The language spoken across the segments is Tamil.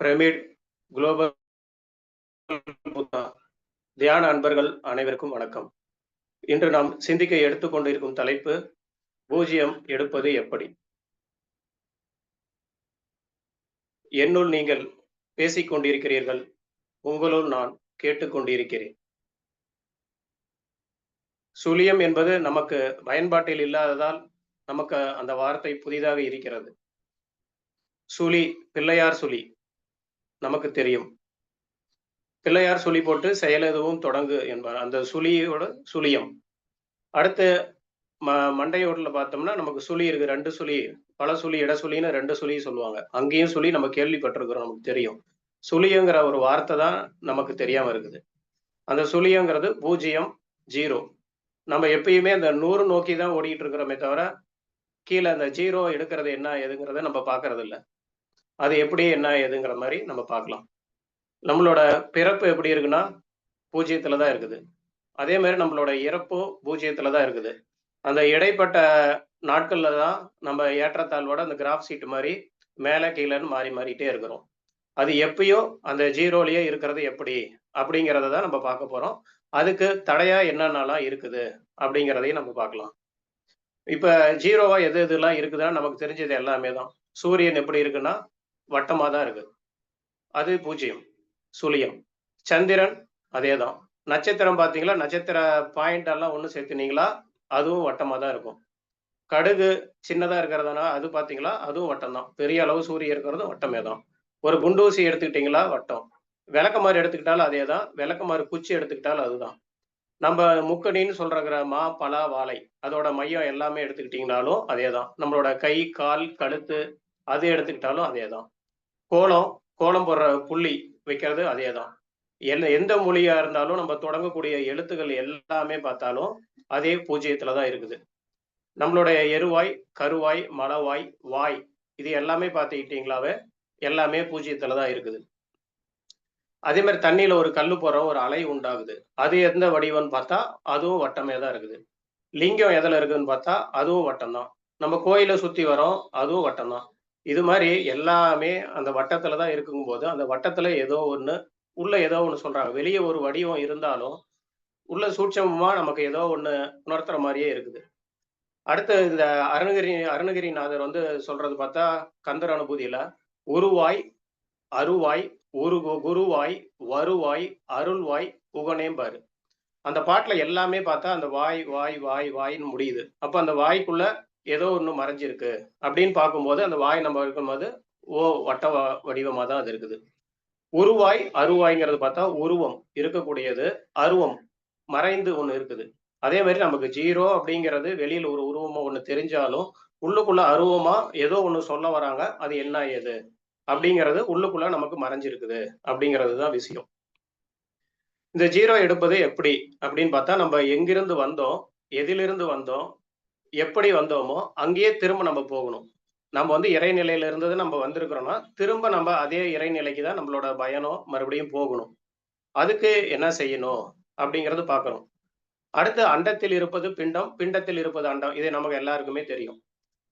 பிரமிட் குளோபல் புத்தா தியான அன்பர்கள் அனைவருக்கும் வணக்கம். இன்று நாம் சிந்திக்க எடுத்துக்கொண்டிருக்கும் தலைப்பு பூஜ்ஜியம் எடுப்பது எப்படி? என்னுள் நீங்கள் பேசிக் கொண்டிருக்கிறீர்கள் உங்களுள் நான் கேட்டுக்கொண்டிருக்கிறேன் சுழியம் என்பது நமக்கு பயன்பாட்டில் இல்லாததால் நமக்கு அந்த வார்த்தை புதிதாக இருக்கிறது. சுழி பிள்ளையார் சுழி. நமக்கு தெரியும். பிள்ளையார் சுழி போட்டு செயல் எதுவும் தொடங்கு என்பார். அந்த சுழியோட சுழியம். அடுத்து ம மண்டையோட்டில் பார்த்தோம்னா நமக்கு சுழி இருக்கு ரெண்டு சுழி. பல சுழி இட சுழின்னு ரெண்டு சுழி சொல்லுவாங்க. அங்கேயும் சுழி நம்ம கேள்விப்பட்டிருக்கிறோம் நமக்கு தெரியும். சுழியங்கிற ஒரு வார்த்தை தான் நமக்கு தெரியாம இருக்குது. அந்த சுழியங்கிறது பூஜ்ஜியம் ஜீரோ. நம்ம எப்பயுமே அந்த நூறு நோக்கி தான் ஓடிட்டு இருக்கிறோமே தவிர கீழே அந்த ஜீரோ எடுக்கிறது என்ன எதுங்கிறத நம்ம பார்க்கறது இல்லை அது எப்படி என்ன ஏதுங்கிற மாதிரி நம்ம பார்க்கலாம். நம்மளோட பிறப்பு எப்படி இருக்குன்னா பூஜ்ஜியத்துல தான் இருக்குது. அதே மாதிரி நம்மளோட இறப்பும் பூஜ்ஜியத்துல தான் இருக்குது. அந்த இடைப்பட்ட நாட்கள்ல தான் நம்ம ஏற்றத்தாழ்வோட அந்த கிராஃப் சீட் மாதிரி மேலே கீழேன்னு மாறி மாறிட்டே இருக்கிறோம். அது எப்பயும் அந்த ஜீரோலயே இருக்கிறது எப்படி? அப்படிங்கிறத தான் நம்ம பார்க்க போறோம். அதுக்கு தடையா என்னென்னலாம் இருக்குது? அப்படிங்கிறதையும் நம்ம பார்க்கலாம். இப்ப ஜீரோவா எது எதுலாம் இருக்குதுன்னா நமக்கு தெரிஞ்சது எல்லாமே தான். சூரியன் எப்படி இருக்குன்னா வட்டமாக தான் இருக்கு. அது பூஜ்ஜியம் சுழியம் சந்திரன் அதே தான் நட்சத்திரம் பார்த்தீங்களா? நட்சத்திர பாயிண்ட் எல்லாம் ஒன்று சேர்த்துனீங்களா? அதுவும் வட்டமாக தான் இருக்கும். கடுகு சின்னதாக இருக்கிறதுனா அது பார்த்தீங்களா? அதுவும் வட்டம் தான் பெரிய அளவு சூரியன் இருக்கிறதும் வட்டமே தான் ஒரு குண்டூசி எடுத்துக்கிட்டீங்களா? வட்டம். விளக்கமாறு எடுத்துக்கிட்டாலும் அதே தான் விளக்கமாறு குச்சி எடுத்துக்கிட்டாலும் அதுதான். நம்ம முக்கணின்னு சொல்கிற மா பலா வாழை அதோட மையம் எல்லாமே எடுத்துக்கிட்டீங்கனாலும் அதே தான் நம்மளோட கை கால் கழுத்து அது எடுத்துக்கிட்டாலும் அதே தான் கோலம் கோலம் போடுற புள்ளி வைக்கிறது அதே தான் என்ன எந்த மொழியா இருந்தாலும் நம்ம தொடங்கக்கூடிய எழுத்துக்கள் எல்லாமே பார்த்தாலும் அதே பூஜ்ஜியத்துல தான் இருக்குது. நம்மளுடைய எருவாய் கருவாய் மலவாய் வாய் இது எல்லாமே பார்த்துக்கிட்டீங்களாவே எல்லாமே பூஜ்ஜியத்துல தான் இருக்குது. அதே மாதிரி தண்ணியில ஒரு கல்லு போற ஒரு அலை உண்டாகுது. அது எந்த வடிவம்னு பார்த்தா அதுவும் வட்டமே தான் இருக்குது. லிங்கம் எதுல இருக்குதுன்னு பார்த்தா அதுவும் வட்டம் தான் நம்ம கோயிலை சுத்தி வரோம் அதுவும் வட்டம் தான் இது மாதிரி எல்லாமே அந்த வட்டத்துல தான் இருக்கும்போது அந்த வட்டத்துல ஏதோ ஒன்று உள்ள ஏதோ ஒன்று சொல்றாங்க. வெளியே ஒரு வடிவம் இருந்தாலும் உள்ள சூட்சமா நமக்கு ஏதோ ஒன்று உணர்த்துற மாதிரியே இருக்குது. அடுத்து இந்த அருணகிரி அருணகிரிநாதர் வந்து சொல்றது பார்த்தா கந்தர் அனுபூதியில உருவாய் அருவாய் உரு குருவாய் வருவாய் அருள்வாய் புகனேம்பாரு. அந்த பாட்டுல எல்லாமே பார்த்தா அந்த வாய் வாய் வாய் வாய்ன்னு முடியுது. அப்ப அந்த வாய்க்குள்ள ஏதோ ஒன்று மறைஞ்சிருக்கு அப்படின்னு பார்க்கும்போது அந்த வாய் நம்ம இருக்கும்போது ஓ வட்ட வடிவமாக தான் அது இருக்குது. உருவாய் அருவாய்ங்கிறது பார்த்தா உருவம் இருக்கக்கூடியது அருவம் மறைந்து ஒன்று இருக்குது. அதே மாதிரி நமக்கு ஜீரோ அப்படிங்கிறது வெளியில ஒரு உருவமா ஒன்று தெரிஞ்சாலும் உள்ளுக்குள்ள அருவமா ஏதோ ஒன்று சொல்ல வராங்க அது என்ன ஏது? அப்படிங்கிறது உள்ளுக்குள்ள நமக்கு மறைஞ்சிருக்குது அப்படிங்கிறது தான் விஷயம். இந்த ஜீரோ எடுப்பது எப்படி அப்படின்னு பார்த்தா நம்ம எங்கிருந்து வந்தோம் எதிலிருந்து வந்தோம் எப்படி வந்தோமோ அங்கேயே திரும்ப நம்ம போகணும். நம்ம வந்து இறைநிலையில இருந்தது நம்ம வந்திருக்கிறோம்னா திரும்ப நம்ம அதே இறைநிலைக்கு தான் நம்மளோட பயணம் மறுபடியும் போகணும். அதுக்கு என்ன செய்யணும் அப்படிங்கிறது பார்க்கணும். அடுத்து அண்டத்தில் இருப்பது பிண்டம் பிண்டத்தில் இருப்பது அண்டம். இது நமக்கு எல்லாருக்குமே தெரியும்.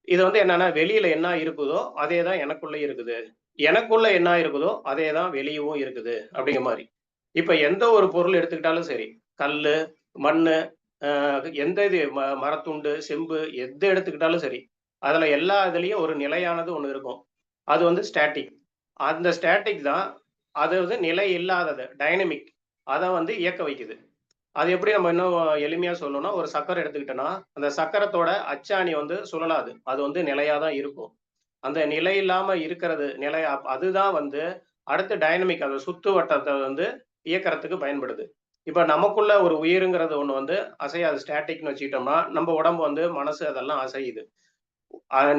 இது வந்து என்னன்னா வெளியில என்ன இருக்குதோ அதே தான் எனக்குள்ள இருக்குது. எனக்குள்ள என்ன இருக்குதோ அதே தான் வெளியவும் இருக்குது அப்படிங்கிற மாதிரி. இப்ப எந்த ஒரு பொருள் எடுத்துக்கிட்டாலும் சரி கல் மண்ணு எந்த இது ம மரத்துண்டு செம்பு எது எடுத்துக்கிட்டாலும் சரி அதில் எல்லா இதுலேயும் ஒரு நிலையானது ஒன்று இருக்கும். அது வந்து ஸ்டாட்டிக் அந்த ஸ்டாட்டிக் தான் அது வந்து நிலை இல்லாதது டைனமிக் அதை வந்து இயக்க வைக்குது. அது எப்படி நம்ம இன்னும் எளிமையாக சொல்லணும்னா ஒரு சக்கரை எடுத்துக்கிட்டோம்னா அந்த சக்கரத்தோட அச்சாணி வந்து சுழலாது. அது வந்து நிலையாக தான் இருக்கும். அந்த நிலை இல்லாமல் இருக்கிறது நிலை அதுதான் வந்து அடுத்து டைனமிக் அந்த சுத்து வட்டத்தை வந்து இயக்கிறதுக்கு பயன்படுது. இப்போ நமக்குள்ள ஒரு உயிருங்கிறது ஒன்று வந்து அசையாது ஸ்டாட்டிக்னு வச்சுக்கிட்டோம்னா நம்ம உடம்பு வந்து மனசு அதெல்லாம் அசையுது.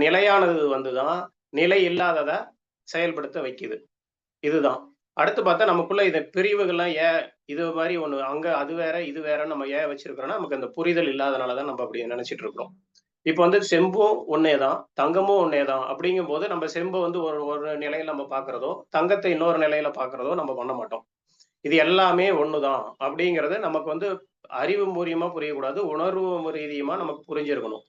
நிலையானது வந்து தான் நிலை இல்லாததை செயல்படுத்த வைக்குது. இதுதான். அடுத்து பார்த்தா நமக்குள்ள இந்த பிரிவுகள்லாம் ஏன் இது மாதிரி ஒன்று அங்கே அது வேற இது வேற நம்ம ஏன் வச்சிருக்கிறோம்னா நமக்கு அந்த புரிதல் இல்லாதனால தான் நம்ம அப்படி நினைச்சிட்டு இருக்கிறோம். இப்போ வந்து செம்பும் ஒன்னே தான் தங்கமும் ஒன்னே தான் அப்படிங்கும் போது நம்ம செம்பை வந்து ஒரு ஒரு நிலையில நம்ம பார்க்குறதோ தங்கத்தை இன்னொரு நிலையில பார்க்குறதோ நம்ம பண்ண மாட்டோம். இது எல்லாமே ஒண்ணுதான் அப்படிங்கிறது நமக்கு வந்து அறிவு மூலியமா புரியக்கூடாது உணர்வு ரீதியமா நமக்கு புரிஞ்சிருக்கணும்.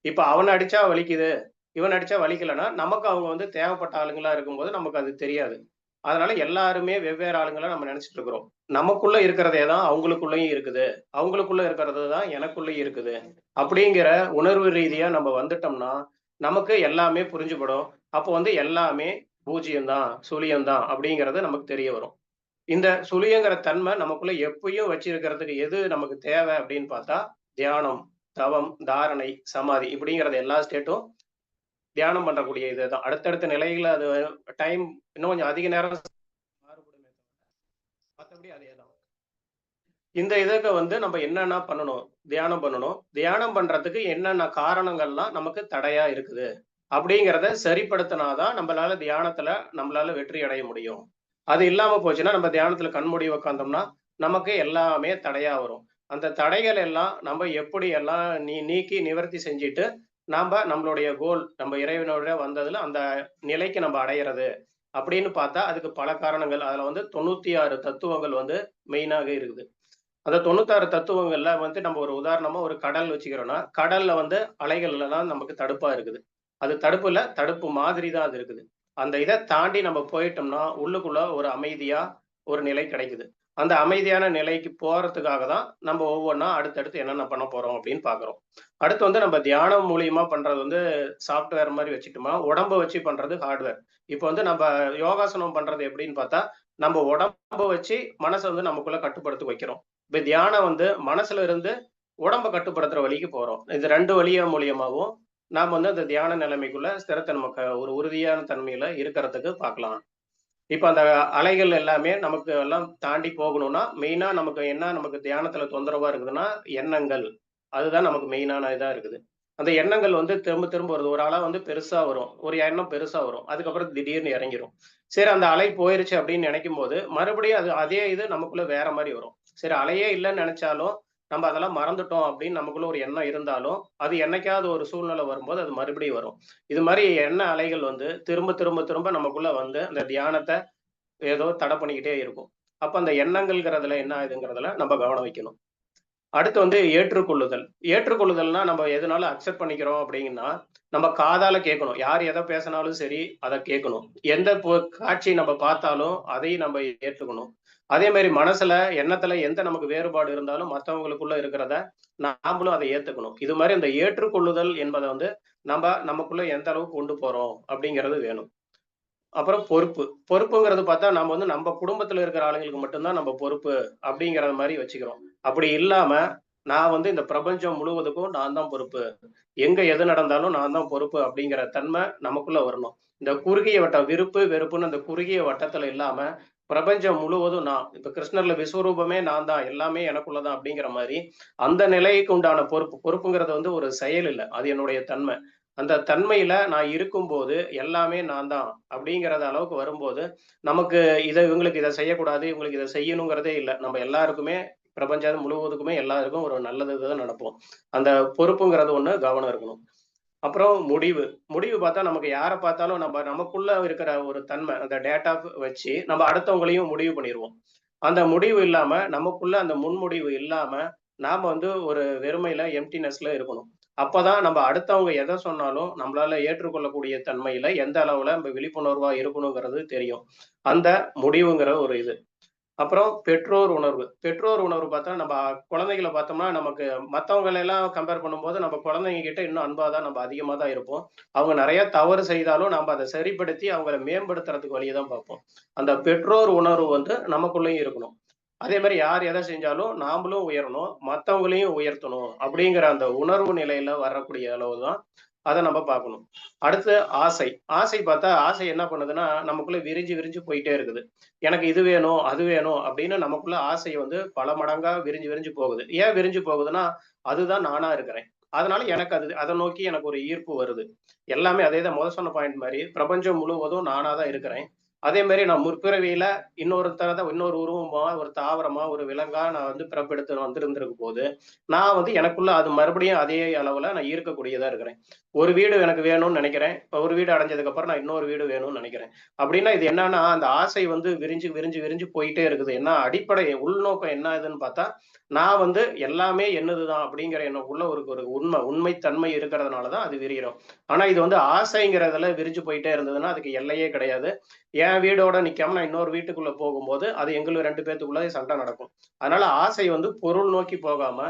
இப்ப அவன் அடிச்சா வலிக்குது இவன் அடிச்சா வலிக்கலைன்னா நமக்கு அவங்க வந்து தேவைப்பட்ட ஆளுங்களா இருக்கும்போது நமக்கு அது தெரியாது. அதனால எல்லாருமே வெவ்வேறு ஆளுங்களை நம்ம நினைச்சிட்டு இருக்கிறோம். நமக்குள்ள இருக்கிறதே தான் அவங்களுக்குள்ளயும் இருக்குது. அவங்களுக்குள்ள இருக்கிறது தான் எனக்குள்ளயும் இருக்குது. அப்படிங்கிற உணர்வு ரீதியா நம்ம வந்துட்டோம்னா நமக்கு எல்லாமே புரிஞ்சுபடும். அப்போ வந்து எல்லாமே பூஜ்ஜியம் பூஜ்ஜியம்தான் சுழியம்தான் அப்படிங்கிறது நமக்கு தெரிய வரும். இந்த சுழியங்கிற தன்மை நமக்குள்ள எப்பயும் வச்சிருக்கிறதுக்கு எது நமக்கு தேவை அப்படின்னு பார்த்தா தியானம் தவம் தாரணை சமாதி இப்படிங்கிறது எல்லா ஸ்டேட்டும் தியானம் பண்ணக்கூடிய இதுதான். அடுத்தடுத்த நிலைகளை அது டைம் இன்னும் கொஞ்சம் அதிக நேரம் மாறுபடுமே மற்றபடி அதே தான். இந்த இதுக்கு வந்து நம்ம என்னென்ன பண்ணணும்? தியானம் பண்ணணும். தியானம் பண்றதுக்கு என்னென்ன காரணங்கள்லாம் நமக்கு தடையா இருக்குது? அப்படிங்கிறத சரிப்படுத்தினாதான் நம்மளால தியானத்துல நம்மளால வெற்றி அடைய முடியும். அது இல்லாம போச்சுன்னா நம்ம தியானத்துல கண்மூடி உக்காந்தோம்னா நமக்கு எல்லாமே தடையா வரும். அந்த தடைகள் எல்லாம் நம்ம எப்படி எல்லாம் நீ நீக்கி நிவர்த்தி செஞ்சுட்டு நாம நம்மளுடைய கோல் நம்ம இறைவனோட வந்ததுல அந்த நிலைக்கு நம்ம அடையிறது அப்படின்னு பார்த்தா அதுக்கு பல காரணங்கள். அதுல வந்து தொண்ணூத்தி ஆறு தத்துவங்கள் வந்து மெயினாக இருக்குது. அந்த தொண்ணூத்தாறு தத்துவங்கள்ல வந்து நம்ம ஒரு உதாரணமா ஒரு கடல் வச்சுக்கிறோம்னா கடல்ல வந்து அலைகள்ல தான் நமக்கு தடுப்பா இருக்குது. அது தடுப்புல தடுப்பு மாதிரி தான் அது இருக்குது. அந்த இதை தாண்டி நம்ம போயிட்டோம்னா உள்ளுக்குள்ள ஒரு அமைதியா ஒரு நிலை கிடைக்குது. அந்த அமைதியான நிலைக்கு போறதுக்காக தான் நம்ம ஒவ்வொன்றா அடுத்தடுத்து என்னென்ன பண்ண போறோம் அப்படின்னு பாக்குறோம். அடுத்து வந்து நம்ம தியானம் மூலியமா பண்றது வந்து சாஃப்ட்வேர் மாதிரி வச்சுட்டோமா உடம்ப வச்சு பண்றது ஹார்ட்வேர் இப்போ வந்து நம்ம யோகாசனம் பண்றது எப்படின்னு பார்த்தா நம்ம உடம்ப வச்சு மனசை வந்து நமக்குள்ள கட்டுப்படுத்தி வைக்கிறோம். இப்போ தியானம் வந்து மனசுல இருந்து உடம்ப கட்டுப்படுத்துற வழிக்கு போறோம். இது ரெண்டு வழியா மூலியமாகவும் நாம் வந்து அந்த தியான நிலைமைக்குள்ள ஸ்திரத்தை நமக்கு ஒரு உறுதியான தன்மையில இருக்கிறதுக்கு பார்க்கலாம். இப்போ அந்த அலைகள் எல்லாமே நமக்கு எல்லாம் தாண்டி போகணும்னா மெயினா நமக்கு என்ன நமக்கு தியானத்துல தொந்தரவா இருக்குதுன்னா எண்ணங்கள். அதுதான் நமக்கு மெயினான இதா இருக்குது. அந்த எண்ணங்கள் வந்து திரும்ப திரும்ப வருது. ஒரு அலை வந்து பெருசா வரும். ஒரு எண்ணம் பெருசா வரும். அதுக்கப்புறம் திடீர்னு இறங்கிரும். சரி அந்த அலை போயிருச்சு அப்படின்னு நினைக்கும் போது மறுபடியும் அது அதே இது நமக்குள்ள வேற மாதிரி வரும். சரி அலையே இல்லைன்னு நினைச்சாலும் நம்ம அதெல்லாம் மறந்துட்டோம் அப்படின்னு நமக்குள்ள ஒரு எண்ணம் இருந்தாலும் அது என்னைக்காவது ஒரு சூழ்நிலை வரும்போது அது மறுபடியும் வரும். இது மாதிரி எண்ண அலைகள் வந்து திரும்ப திரும்ப திரும்ப நமக்குள்ள வந்து அந்த தியானத்தை ஏதோ தடை பண்ணிக்கிட்டே இருக்கும். அப்ப அந்த எண்ணங்கள்ங்கிறதுல என்ன ஆகுதுங்கிறதுல நம்ம கவனம் வைக்கணும். அடுத்து வந்து ஏற்றுக்கொள்ளுதல். ஏற்றுக்கொள்ளுதல்னா நம்ம எதனால அக்செப்ட் பண்ணிக்கிறோம் அப்படிங்கன்னா நம்ம காதால கேட்கணும். யார் எதை பேசினாலும் சரி அதை கேட்கணும். எந்த காட்சி நம்ம பார்த்தாலும் அதையும் நம்ம ஏற்றுக்கணும். அதே மாதிரி மனசுல எண்ணத்துல எந்த நமக்கு வேறுபாடு இருந்தாலும் மற்றவங்களுக்குள்ள இருக்கிறத நாமளும் அதை ஏத்துக்கணும். இது மாதிரி அந்த ஏற்றுக்கொள்ளுதல் என்பதை வந்து நம்ம நமக்குள்ள எந்த அளவுக்கு கொண்டு போறோம் அப்படிங்கிறது வேணும். அப்புறம் பொறுப்பு. பொறுப்புங்கிறது பார்த்தா நம்ம வந்து நம்ம குடும்பத்துல இருக்கிற ஆளுங்களுக்கு மட்டும்தான் நம்ம பொறுப்பு அப்படிங்கிற மாதிரி வச்சுக்கிறோம். அப்படி இல்லாம நான் வந்து இந்த பிரபஞ்சம் முழுவதுக்கும் நான் தான் பொறுப்பு. எங்க எது நடந்தாலும் நான் தான் பொறுப்பு அப்படிங்கிற தன்மை நமக்குள்ள வரணும். இந்த குறுகிய வட்டம் விருப்பு வெறுப்புன்னு அந்த குறுகிய வட்டத்துல இல்லாம பிரபஞ்சம் முழுவதும் நான். இப்ப கிருஷ்ணர்ல விஸ்வரூபமே நான் தான் எல்லாமே எனக்குள்ளதான் அப்படிங்கிற மாதிரி அந்த நிலைக்கு உண்டான பொறுப்பு பொறுப்புங்கிறது வந்து ஒரு செயல் இல்லை. அது என்னுடைய தன்மை. அந்த தன்மையில நான் இருக்கும்போது எல்லாமே நான் தான் அப்படிங்கிறத அளவுக்கு வரும்போது நமக்கு இதை இவங்களுக்கு இதை செய்யக்கூடாது இவங்களுக்கு இதை செய்யணுங்கிறதே இல்லை. நம்ம எல்லாருக்குமே பிரபஞ்சம் முழுவதுக்குமே எல்லாருக்கும் ஒரு நல்லது தான் நடப்போம் அந்த பொறுப்புங்கிறது ஒண்ணு கவனம் இருக்கணும். அப்புறம் முடிவு. முடிவு பார்த்தா நமக்கு யாரை பார்த்தாலும் நம்ம நமக்குள்ள இருக்கிற ஒரு தன்மை அந்த டேட்டா வச்சு நம்ம அடுத்தவங்களையும் முடிவு பண்ணிடுவோம் அந்த முடிவு இல்லாம நமக்குள்ள அந்த முன்முடிவு இல்லாம நாம வந்து ஒரு வெறுமையில எம்டினஸ்ல இருக்கணும். அப்பதான் நம்ம அடுத்தவங்க எதை சொன்னாலும் நம்மளால ஏற்றுக்கொள்ளக்கூடிய தன்மையில எந்த அளவுல நம்ம விழிப்புணர்வா இருக்கணுங்கிறது தெரியும். அந்த முடிவுங்கிற ஒரு இது. அப்புறம் பெற்றோர் உணர்வு. பெற்றோர் உணர்வு பார்த்தா நம்ம குழந்தைகளை பார்த்தோம்னா நமக்கு மற்றவங்களை எல்லாம் கம்பேர் பண்ணும்போது நம்ம குழந்தைங்க கிட்ட இன்னும் அன்பா தான் நம்ம அதிகமாக தான் இருப்போம். அவங்க நிறைய தவறு செய்தாலும் நம்ம அதை சரிப்படுத்தி அவங்கள மேம்படுத்துறதுக்கு வழியை தான் பார்ப்போம். அந்த பெற்றோர் உணர்வு வந்து நமக்குள்ளேயும் இருக்கணும். அதே மாதிரி யார் எதை செஞ்சாலும் நாமளும் உயரணும் மற்றவங்களையும் உயர்த்தணும் அப்படிங்கிற அந்த உணர்வு நிலையில வரக்கூடிய அளவு தான் அதை நம்ம பார்க்கணும். அடுத்து ஆசை. ஆசை பார்த்தா ஆசை என்ன பண்ணுதுன்னா நமக்குள்ள விரிஞ்சு விரிஞ்சு போயிட்டே இருக்குது. எனக்கு இது வேணும் அது வேணும் அப்படின்னு நமக்குள்ள ஆசை வந்து பல மடங்கா விரிஞ்சு விரிஞ்சு போகுது. ஏன் விரிஞ்சு போகுதுன்னா அதுதான் நானா இருக்கிறேன். அதனால எனக்கு அது அதை நோக்கி எனக்கு ஒரு ஈர்ப்பு வருது. எல்லாமே அதே தான் முதல் சொன்ன பாயிண்ட் மாதிரி பிரபஞ்சம் முழுவதும் நானா தான் இருக்கிறேன். அதே மாதிரி நான் முற்பிறவியில இன்னொரு தரத இன்னொரு உருவமா ஒரு தாவரமா ஒரு விலங்கா நான் வந்து பிறப்பெடுத்து வந்திருந்திருக்கும் போது நான் வந்து எனக்குள்ள அது மறுபடியும் அதே அளவுல நான் இருக்கக்கூடியதா இருக்கிறேன். ஒரு வீடு எனக்கு வேணும்னு நினைக்கிறேன். ஒரு வீடு அடைஞ்சதுக்கு அப்புறம் நான் இன்னொரு வீடு வேணும்னு நினைக்கிறேன். அப்படின்னா இது என்னன்னா அந்த ஆசை வந்து விரிஞ்சு விரிஞ்சு விரிஞ்சு போயிட்டே இருக்குது. என்ன அடிப்படை உள்நோக்கம் என்ன இதுன்னு பார்த்தா நான் வந்து எல்லாமே என்னதுதான் அப்படிங்கிற எனக்குள்ள ஒரு ஒரு உண்மை தன்மை இருக்கிறதுனாலதான் அது விரிகிறோம். ஆனா இது வந்து ஆசைங்கிறதுல விரிஞ்சு போயிட்டே இருந்ததுன்னா அதுக்கு எல்லையே கிடையாது. ஏன் என் வீடோட நிக்காம நான் இன்னொரு வீட்டுக்குள்ள போகும்போது அது எங்களுக்கு ரெண்டு பேத்துக்குள்ள சண்டை நடக்கும். அதனால ஆசை வந்து பொருள் நோக்கி போகாம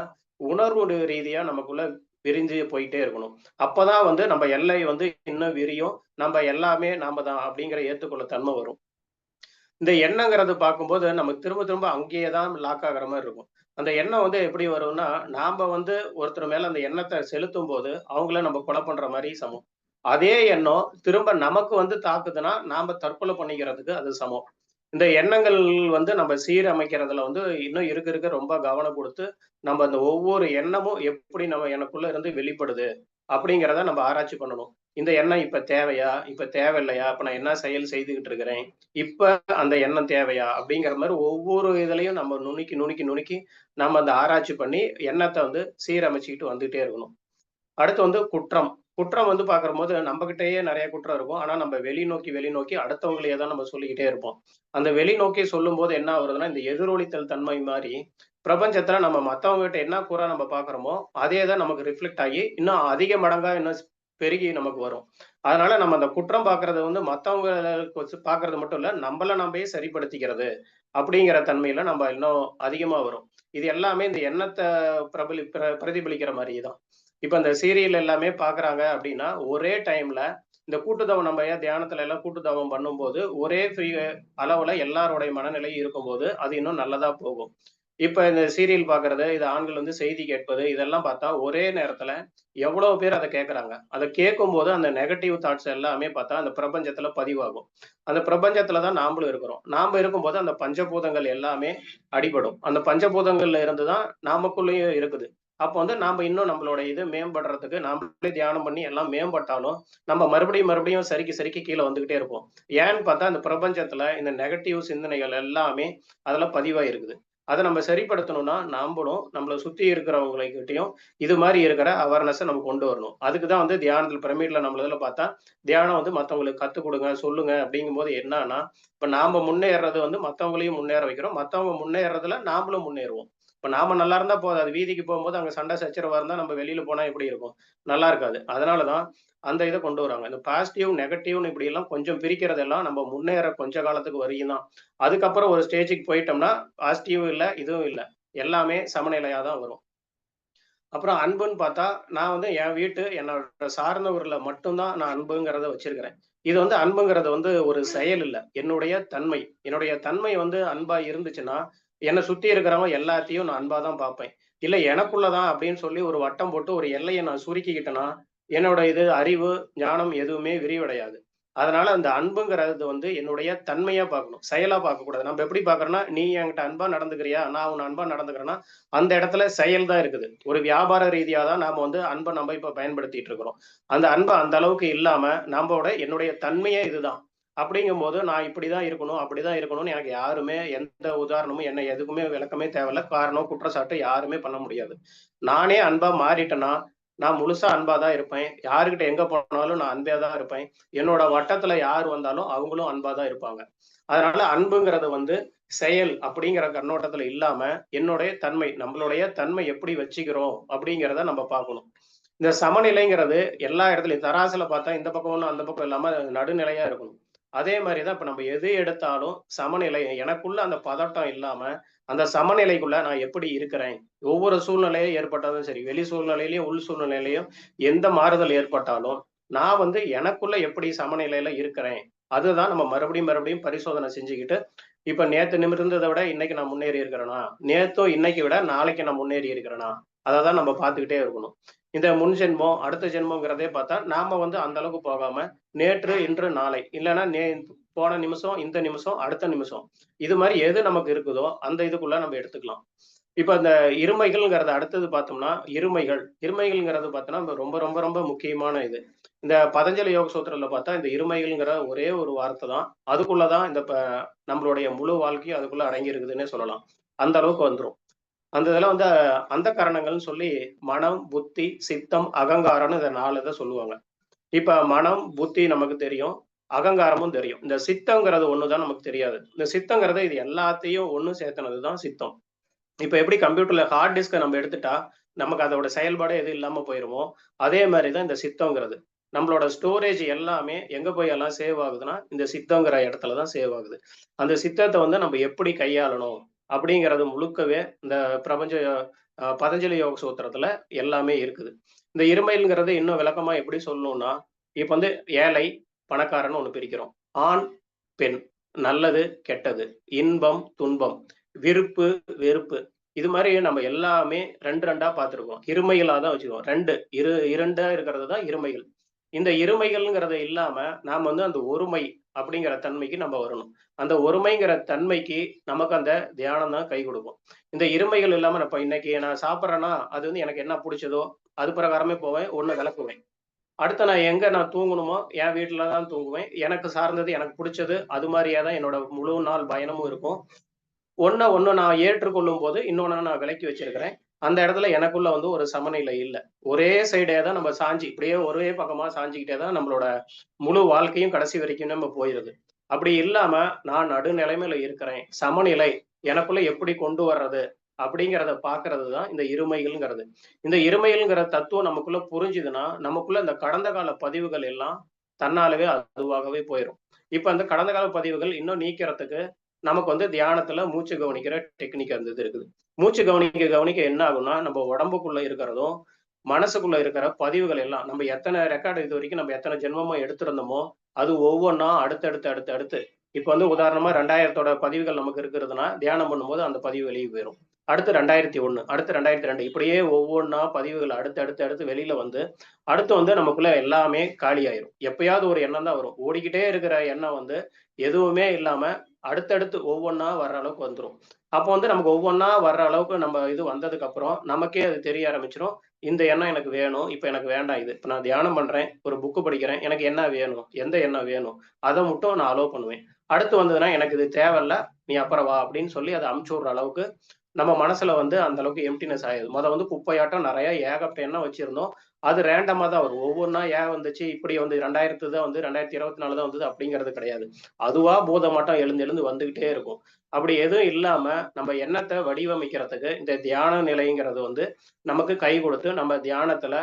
உணர்வு ரீதியா நமக்குள்ள விரிஞ்சு போயிட்டே இருக்கணும். அப்பதான் வந்து நம்ம எல்லை வந்து இன்னும் விரியும். நம்ம எல்லாமே நாம தான் அப்படிங்கிற ஏத்துக்கொள்ள தன்மை வரும். இந்த எண்ணங்கிறது பார்க்கும்போது நமக்கு திரும்ப திரும்ப அங்கேயே தான் லாக் ஆகிற மாதிரி இருக்கும். அந்த எண்ணம் வந்து எப்படி வரும்னா நாம வந்து ஒருத்தர் மேல அந்த எண்ணத்தை செலுத்தும் போது அவங்கள நம்ம கொலை பண்ற மாதிரி சமம். அதே எண்ணம் திரும்ப நமக்கு வந்து தாக்குதுன்னா நாம தற்கொலை பண்ணிக்கிறதுக்கு அது சமம். இந்த எண்ணங்கள் வந்து நம்ம சீரமைக்கிறதுல வந்து இன்னும் இருக்க இருக்க ரொம்ப கவனம் கொடுத்து நம்ம அந்த ஒவ்வொரு எண்ணமும் எப்படி நம்ம எனக்குள்ள இருந்து வெளிப்படுது அப்படிங்கிறத நம்ம ஆராய்ச்சி பண்ணணும். இந்த எண்ணம் இப்ப தேவையா? இப்ப தேவையில்லையா? இப்ப நான் என்ன செயல் செய்துகிட்டு இருக்கிறேன்? இப்ப அந்த எண்ணம் தேவையா? அப்படிங்கிற மாதிரி ஒவ்வொரு இதுலயும் நம்ம நுணுக்கி நுணுக்கி நுணுக்கி நம்ம அந்த ஆராய்ச்சி பண்ணி எண்ணத்தை வந்து சீரமைச்சுக்கிட்டு வந்துகிட்டே இருக்கணும். அடுத்து வந்து குற்றம். குற்றம் வந்து பாக்குற போது நம்ம கிட்டயே நிறைய குற்றம் இருக்கும். ஆனா நம்ம வெளிநோக்கி வெளிநோக்கி அடுத்தவங்களையே தான் நம்ம சொல்லிக்கிட்டே இருப்போம். அந்த வெளிநோக்கி சொல்லும் போது என்ன வருதுன்னா இந்த எதிரொலித்தல் தன்மை மாதிரி பிரபஞ்சத்துல நம்ம மத்தவங்க கிட்ட என்ன கூற நம்ம பாக்குறோமோ அதே தான் நமக்கு ரிஃப்ளெக்ட் ஆகி இன்னும் அதிக மடங்கா இன்னும் பெருகி நமக்கு வரும். அதனால நம்ம அந்த குற்றம் பாக்குறது வந்து மத்தவங்களுக்கு வச்சு பாக்குறது மட்டும் இல்ல நம்மள நம்மே சரிப்படுத்திக்கிறது அப்படிங்கிற தன்மையில நம்ம இன்னும் அதிகமா வரும். இது எல்லாமே இந்த எண்ணத்தை பிரபலி பிர- பிரதிபலிக்கிற மாதிரி தான். இப்ப இந்த சீரியல் எல்லாமே பாக்குறாங்க அப்படின்னா ஒரே டைம்ல இந்த கூட்டுத்தவம் நம்ம ஏன் தியானத்துல எல்லாம் கூட்டுத்தவம் பண்ணும்போது ஒரே ஃப்ரீ அளவுல எல்லாரோடைய மனநிலை இருக்கும்போது அது இன்னும் நல்லதா போகும். இப்ப இந்த சீரியல் பாக்குறது இது ஆண்கள் வந்து செய்தி கேட்பது இதெல்லாம் பார்த்தா ஒரே நேரத்துல எவ்வளவு பேர் அதை கேட்கறாங்க அதை கேட்கும் போது அந்த நெகட்டிவ் தாட்ஸ் எல்லாமே பார்த்தா அந்த பிரபஞ்சத்துல பதிவாகும். அந்த பிரபஞ்சத்துல தான் நாமளும் இருக்கிறோம். நாம இருக்கும்போது அந்த பஞ்சபூதங்கள் எல்லாமே அடிபடும். அந்த பஞ்சபூதங்கள்ல இருந்து தான் நாமக்குள்ளேயும் இருக்குது. அப்போ வந்து நாம இன்னும் நம்மளோட இது மேம்படுறதுக்கு நம்மளே தியானம் பண்ணி எல்லாம் மேம்பட்டாலும் நம்ம மறுபடியும் மறுபடியும் சரிக்கு சரிக்கு கீழே வந்துகிட்டே இருப்போம். ஏன்னு பார்த்தா இந்த பிரபஞ்சத்துல இந்த நெகட்டிவ் சிந்தனைகள் எல்லாமே அதெல்லாம் பதிவா இருக்குது அதை நம்ம சரிப்படுத்தணும்னா நாமளும் நம்மளை சுத்தி இருக்கிறவங்ககிட்டையும் இது மாதிரி இருக்கிற அவேர்னஸை நம்ம கொண்டு வரணும். அதுக்கு தான் வந்து தியானத்தில் பிரமிட்ல நம்ம இதில் பார்த்தா தியானம் வந்து மற்றவங்களுக்கு கற்றுக் கொடுங்க சொல்லுங்க அப்படிங்கும்போது என்னன்னா இப்போ நாம முன்னேறது வந்து மற்றவங்களையும் முன்னேற வைக்கிறோம். மற்றவங்க முன்னேறதுல நாமளும் முன்னேறுவோம். இப்போ நாம நல்லா இருந்தா போதும் அது வீதிக்கு போகும்போது அங்கே சண்டை சச்சரவா இருந்தா நம்ம வெளியில போனா எப்படி இருக்கும்? நல்லா இருக்காது. அதனாலதான் அந்த இதை கொண்டு வராங்க. இந்த பாசிட்டிவ் நெகட்டிவ்னு இப்படி எல்லாம் கொஞ்சம் பிரிக்கிறதெல்லாம் நம்ம முன்னேற கொஞ்ச காலத்துக்கு வரையும் தான். அதுக்கப்புறம் ஒரு ஸ்டேஜுக்கு போயிட்டோம்னா பாசிட்டிவ் இல்லை இதுவும் இல்லை. எல்லாமே சமநிலையா தான் வரும். அப்புறம் அன்புன்னு பார்த்தா நான் வந்து என் வீட்டு என்னோட சார்ந்தவர்களை மட்டும்தான் நான் அன்புங்கிறத வச்சிருக்கிறேன். இது வந்து அன்புங்கிறது வந்து ஒரு செயல் இல்லை. என்னுடைய தன்மை. என்னுடைய தன்மை வந்து அன்பா இருந்துச்சுன்னா என்னை சுத்தி இருக்கிறவங்க எல்லாத்தையும் நான் அன்பா தான் பார்ப்பேன். இல்ல எனக்குள்ளதான் அப்படின்னு சொல்லி ஒரு வட்டம் போட்டு ஒரு எல்லையை நான் சுருக்கிக்கிட்டேன்னா என்னோட இது அறிவு ஞானம் எதுவுமே விரிவடையாது. அதனால அந்த அன்புங்கிறது வந்து என்னுடைய தன்மையா பார்க்கணும். செயலா பார்க்க கூடாது நம்ம எப்படி பாக்குறோம்னா நீ என்கிட்ட அன்பா நடந்துக்கிறியா? நான் உன் அன்பா நடந்துக்கிறேன்னா அந்த இடத்துல செயல் தான் இருக்குது. ஒரு வியாபார ரீதியா தான் நாம வந்து அன்பை நம்ம இப்ப பயன்படுத்திட்டு இருக்கிறோம். அந்த அன்பை அந்த அளவுக்கு இல்லாம நம்மளோட என்னுடைய தன்மையே இதுதான். அப்படிங்கும் போது நான் இப்படிதான் இருக்கணும் அப்படிதான் இருக்கணும்னு எனக்கு யாருமே எந்த உதாரணமும் என்ன எதுக்குமே விளக்கமே தேவையில்ல. காரணம் குற்றச்சாட்டு யாருமே பண்ண முடியாது. நானே அன்பா மாறிட்டேன்னா நான் முழுசா அன்பா தான் இருப்பேன். யாருக்கிட்ட எங்க போனாலும் நான் அன்பே தான் இருப்பேன். என்னோட வட்டத்துல யார் வந்தாலும் அவங்களும் அன்பா தான் இருப்பாங்க. அதனால அன்புங்கிறது வந்து செயல் அப்படிங்கிற கண்ணோட்டத்துல இல்லாம என்னுடைய தன்மை நம்மளுடைய தன்மை எப்படி வச்சுக்கிறோம் அப்படிங்கிறத நம்ம பார்க்கணும். இந்த சமநிலைங்கிறது எல்லா இடத்துலயும் தராசுல பார்த்தா இந்த பக்கம் ஒன்றும் அந்த பக்கம் இல்லாம நடுநிலையா இருக்கணும். அதே மாதிரி தான் இப்போ நம்ம எது எடுத்தாலும் சமநிலை எனக்குள்ள அந்த பதட்டம் இல்லாமல் அந்த சமநிலைக்குள்ள நான் எப்படி இருக்கிறேன்? ஒவ்வொரு சூழ்நிலையும் ஏற்பட்டாலும் சரி வெளி சூழ்நிலையிலையும் உள் சூழ்நிலையிலையும் எந்த மாறுதல் ஏற்பட்டாலும் நான் வந்து எனக்குள்ள எப்படி சமநிலையில இருக்கிறேன்? அதுதான் நம்ம மறுபடியும் மறுபடியும் பரிசோதனை செஞ்சுக்கிட்டு இப்ப நேத்து நிமிர்ந்ததை விட இன்னைக்கு நான் முன்னேறி இருக்கிறேனா? நேத்தும் இன்னைக்கு விட நாளைக்கு நான் முன்னேறி இருக்கிறேனா? அதை தான் நம்ம பார்த்துக்கிட்டே இருக்கணும். இந்த முன் ஜென்மம் அடுத்த ஜென்மங்கிறதே பார்த்தா நாம வந்து அந்த அளவுக்கு போகாம நேற்று இன்று நாளை. இல்லைன்னா நே போன நிமிஷம் இந்த நிமிஷம் அடுத்த நிமிஷம். இது மாதிரி எது நமக்கு இருக்குதோ அந்த இதுக்குள்ள நம்ம எடுத்துக்கலாம். இப்ப அந்த இருமைகள்ங்கிறத அடுத்தது பார்த்தோம்னா இருமைகள். இருமைகள்ங்கிறது பார்த்தோம்னா ரொம்ப ரொம்ப ரொம்ப முக்கியமான இது. இந்த பதஞ்சலி யோக சூத்திரத்துல பார்த்தா இந்த இருமைகள்ங்கிற ஒரே ஒரு வார்த்தை தான். அதுக்குள்ளதான் இந்த நம்மளுடைய முழு வாழ்க்கையும் அதுக்குள்ள அடங்கி இருக்குதுன்னே சொல்லலாம். அந்த அளவுக்கு வந்துடும் அந்த இதெல்லாம் வந்து அந்த காரணங்கள்னு சொல்லி மனம் புத்தி சித்தம் அகங்காரம்னு இந்த நாலு இதை சொல்லுவாங்க. இப்ப மனம் புத்தி நமக்கு தெரியும் அகங்காரமும் தெரியும். இந்த சித்தங்கிறது ஒண்ணுதான் நமக்கு தெரியாது. இந்த சித்தங்கிறது இது எல்லாத்தையும் ஒண்ணு சேர்த்தனது தான் சித்தம். இப்ப எப்படி கம்ப்யூட்டர்ல ஹார்ட் டிஸ்கை நம்ம எடுத்துட்டா நமக்கு அதோட செயல்பாடு எதுவும் இல்லாம போயிருமோ அதே மாதிரிதான் இந்த சித்தங்கிறது. நம்மளோட ஸ்டோரேஜ் எல்லாமே எங்க போய் எல்லாம் சேவ் ஆகுதுன்னா இந்த சித்தங்கிற இடத்துல தான் சேவ் ஆகுது. அந்த சித்தத்தை வந்து நம்ம எப்படி கையாளணும்? அப்படிங்கிறது முழுக்கவே இந்த பிரபஞ்ச பதஞ்சலி யோக சூத்திரத்துல எல்லாமே இருக்குது. இந்த இருமைங்கிறது இன்னும் விளக்கமா எப்படி சொல்லணும்னா இப்ப வந்து ஏழை பணக்காரன்னு ஒண்ணு பிரிக்கிறோம். ஆண் பெண். நல்லது கெட்டது. இன்பம் துன்பம். விருப்பு வெறுப்பு. இது மாதிரி நம்ம எல்லாமே ரெண்டு ரெண்டா பார்த்துருக்கோம். இருமைகளா தான் வச்சுக்கோம் ரெண்டு. இரு இரண்டா இருக்கிறது தான் இருமைகள். இந்த இருமைகள்ங்கிறது இல்லாம நாம வந்து அந்த ஒருமை அப்படிங்கிற தன்மைக்கு நம்ம வரணும். அந்த ஒருமைங்கிற தன்மைக்கு நமக்கு அந்த தியானம் தான் கை கொடுக்கும். இந்த இருமைகள் இல்லாம நான் இப்போ இன்னைக்கு நான் சாப்பிட்றேன்னா அது வந்து எனக்கு என்ன பிடிச்சதோ அது பிரகாரமே போவேன் ஒன்று விளக்குவேன். அடுத்து நான் எங்க நான் தூங்கணுமோ என் வீட்டில் தான் தூங்குவேன். எனக்கு சார்ந்தது எனக்கு பிடிச்சது அது மாதிரியே தான் என்னோட முழு நாள் பயணமும் இருக்கும். ஒன்ன ஒன்று நான் ஏற்றுக்கொள்ளும் போது இன்னொன்னு நான் விலக்கி வச்சிருக்கிறேன். அந்த இடத்துல எனக்குள்ள வந்து ஒரு சமநிலை இல்லை. ஒரே சைடே தான் நம்ம சாஞ்சி இப்படியே ஒரே பக்கமா சாஞ்சிக்கிட்டே தான் நம்மளோட முழு வாழ்க்கையும் கடைசி வரைக்கும் நம்ம போயிருது. அப்படி இல்லாம நான் நடுநிலைமையில இருக்கிறேன். சமநிலை எனக்குள்ள எப்படி கொண்டு வர்றது அப்படிங்கிறத பாக்குறது தான் இந்த இருமைகள்ங்கிறது. இந்த இருமைகள்ங்கிற தத்துவம் நமக்குள்ள புரிஞ்சுதுன்னா நமக்குள்ள இந்த கடந்த கால பதிவுகள் எல்லாம் தன்னாலவே அதுவாகவே போயிடும் இப்ப அந்த கடந்த கால பதிவுகள் இன்னும் நீக்கிறதுக்கு நமக்கு வந்து தியானத்துல மூச்சு கவனிக்கிற டெக்னிக் அந்த இது இருக்குது. மூச்சு கவனிக்க கவனிக்க என்ன ஆகும்னா நம்ம உடம்புக்குள்ள இருக்கிறதும் மனசுக்குள்ள இருக்கிற பதிவுகள் எல்லாம் நம்ம எத்தனை ரெக்கார்டு இது வரைக்கும் நம்ம எத்தனை ஜென்மமோ எடுத்திருந்தோமோ அது ஒவ்வொன்றா அடுத்தடுத்து அடுத்து அடுத்து இப்போ வந்து உதாரணமா ரெண்டாயிரத்தோட பதிவுகள் நமக்கு இருக்கிறதுனா தியானம் பண்ணும்போது அந்த பதிவு வெளியே போயிடும் அடுத்து ரெண்டாயிரத்தி ஒன்று அடுத்து ரெண்டாயிரத்தி ரெண்டு. இப்படியே ஒவ்வொன்றா பதிவுகள் அடுத்து அடுத்து அடுத்து வெளியில வந்து அடுத்து வந்து நமக்குள்ள எல்லாமே காலி ஆயிரும் எப்பயாவது ஒரு எண்ணம் தான் வரும். ஓடிக்கிட்டே இருக்கிற எண்ணம் வந்து எதுவுமே இல்லாம அடுத்தடுத்து ஒவ்வொன்றா வர்ற அளவுக்கு வந்துடும் அப்போ வந்து நமக்கு ஒவ்வொன்றா வர்ற அளவுக்கு நம்ம இது வந்ததுக்கு அப்புறம் நமக்கே அது தெரிய ஆரம்பிச்சிடும் இந்த எண்ணம் எனக்கு வேணும் இப்போ எனக்கு வேண்டாம் இது. இப்போ நான் தியானம் பண்றேன் ஒரு புக்கு படிக்கிறேன் எனக்கு என்ன வேணும் எந்த எண்ணம் வேணும் அதை மட்டும் நான் அலோவ் பண்ணுவேன். அடுத்து வந்ததுன்னா எனக்கு இது தேவையில்ல நீ அப்புறம் வா அப்படின்னு சொல்லி அதை அமுச்சு விடுற அளவுக்கு நம்ம மனசுல வந்து அந்த அளவுக்கு எம்டினஸ் ஆயிடுது. முத வந்து குப்பையாட்டம் நிறைய ஏகப்பட்ட எண்ணம் வச்சிருந்தோம். அது ரேண்டமா தான் வரும். ஒவ்வொன்றா ஏன் வந்துச்சு? இப்படி வந்து ரெண்டாயிரத்து தான் வந்து ரெண்டாயிரத்தி இருபத்தி நாலு தான் வந்தது அப்படிங்கிறது கிடையாது. அதுவா பூதமாட்டம் எழுந்து எழுந்து வந்துகிட்டே இருக்கும். அப்படி எதுவும் இல்லாம நம்ம எண்ணத்தை வடிவமைக்கிறதுக்கு இந்த தியான நிலைங்கிறது வந்து நமக்கு கை கொடுத்து நம்ம தியானத்துல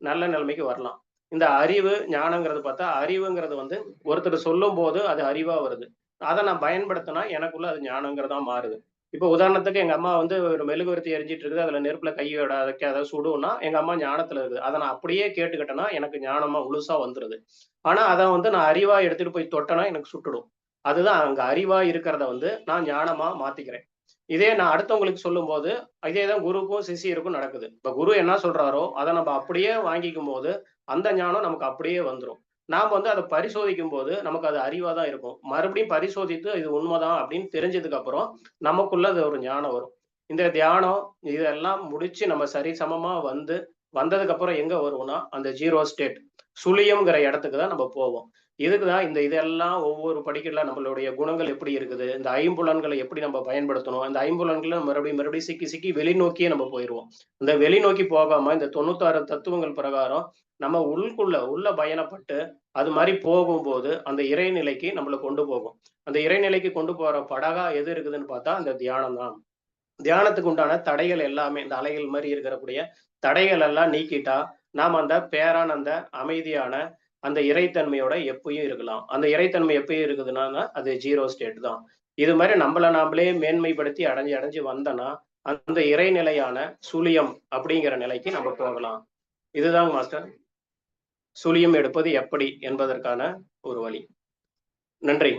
நல்ல நிலைமைக்கு வரலாம். இந்த அறிவு ஞானங்கிறது பார்த்தா அறிவுங்கிறது வந்து ஒருத்தர் சொல்லும் போது அது அறிவா வருது. அதை நான் பயன்படுத்தினா எனக்குள்ள அது ஞானங்கிறதா மாறுது. இப்போ உதாரணத்துக்கு எங்க அம்மா வந்து ஒரு மெழுகுவர்த்தி எரிஞ்சிட்டு இருக்குது அதுல நெருப்புல கையோட வைக்க அதாவது சுடுன்னா எங்க அம்மா ஞானத்துல இருக்குது. அதை நான் அப்படியே கேட்டுக்கிட்டேன்னா எனக்கு ஞானமா முழுசா வந்துருது. ஆனா அதை வந்து நான் அறிவா எடுத்துட்டு போய் தொட்டனா எனக்கு சுட்டுடும். அதுதான் அங்க அறிவா இருக்கிறத வந்து நான் ஞானமா மாத்திக்கிறேன். இதே நான் அடுத்தவங்களுக்கு சொல்லும் போது இதே தான் குருக்கும் சிஷியருக்கும் நடக்குது. இப்ப குரு என்ன சொல்றாரோ அதை நம்ம அப்படியே வாங்கிக்கும் போது அந்த ஞானம் நமக்கு அப்படியே வந்துடும் நாம் வந்து அதை பரிசோதிக்கும் போது நமக்கு அது அறிவாக தான் இருக்கும். மறுபடியும் பரிசோதித்து இது உண்மைதான் அப்படின்னு தெரிஞ்சதுக்கு அப்புறம் நமக்குள்ள அது ஒரு ஞானம் வரும். இந்த தியானம் இதெல்லாம் முடிச்சு நம்ம சரி சமமா வந்து வந்ததுக்கு அப்புறம் எங்க வருவோம்னா அந்த ஜீரோ ஸ்டேட் சுழியம்ங்கிற இடத்துக்கு தான் நம்ம போவோம். இதுக்கு தான் இந்த இதெல்லாம் ஒவ்வொரு படிக்கல நம்மளுடைய குணங்கள் எப்படி இருக்குது இந்த ஐம்புலன்களை எப்படி நம்ம பயன்படுத்தணும் அந்த ஐம்புலன்களை மறுபடியும் மறுபடியும் சிக்கி சிக்கி வெளிநோக்கியே நம்ம போயிடுவோம் இந்த வெளிநோக்கி போகாம இந்த தொண்ணூத்தாறு தத்துவங்கள் பிரகாரம் நம்ம உள்குள்ள உள்ள பயணப்பட்டு அது மாதிரி போகும்போது அந்த இறைநிலைக்கு நம்மளை கொண்டு போகும். அந்த இறைநிலைக்கு கொண்டு போற படகா எது இருக்குதுன்னு பார்த்தா அந்த தியானம் தான் தியானத்துக்கு உண்டான தடைகள் எல்லாமே இந்த அலைகள் மாதிரி இருக்கக்கூடிய தடைகள் எல்லாம் நீக்கிட்டா நாம் அந்த பேரான அந்த அமைதியான அந்த இறைத்தன்மையோட எப்பயும் இருக்கலாம். அந்த இறைத்தன்மை எப்பயும் இருக்குதுன்னா அது ஜீரோ ஸ்டேட் தான். இது மாதிரி நம்மள நாமளே மேன்மைப்படுத்தி அடைஞ்சு அடைஞ்சு வந்தோன்னா அந்த இறைநிலையான சுழியம் அப்படிங்கிற நிலைக்கு நம்ம போகலாம். இதுதான் மாஸ்டர். சுழியம் எடுப்பது எப்படி என்பதற்கான ஒரு வழி. நன்றி.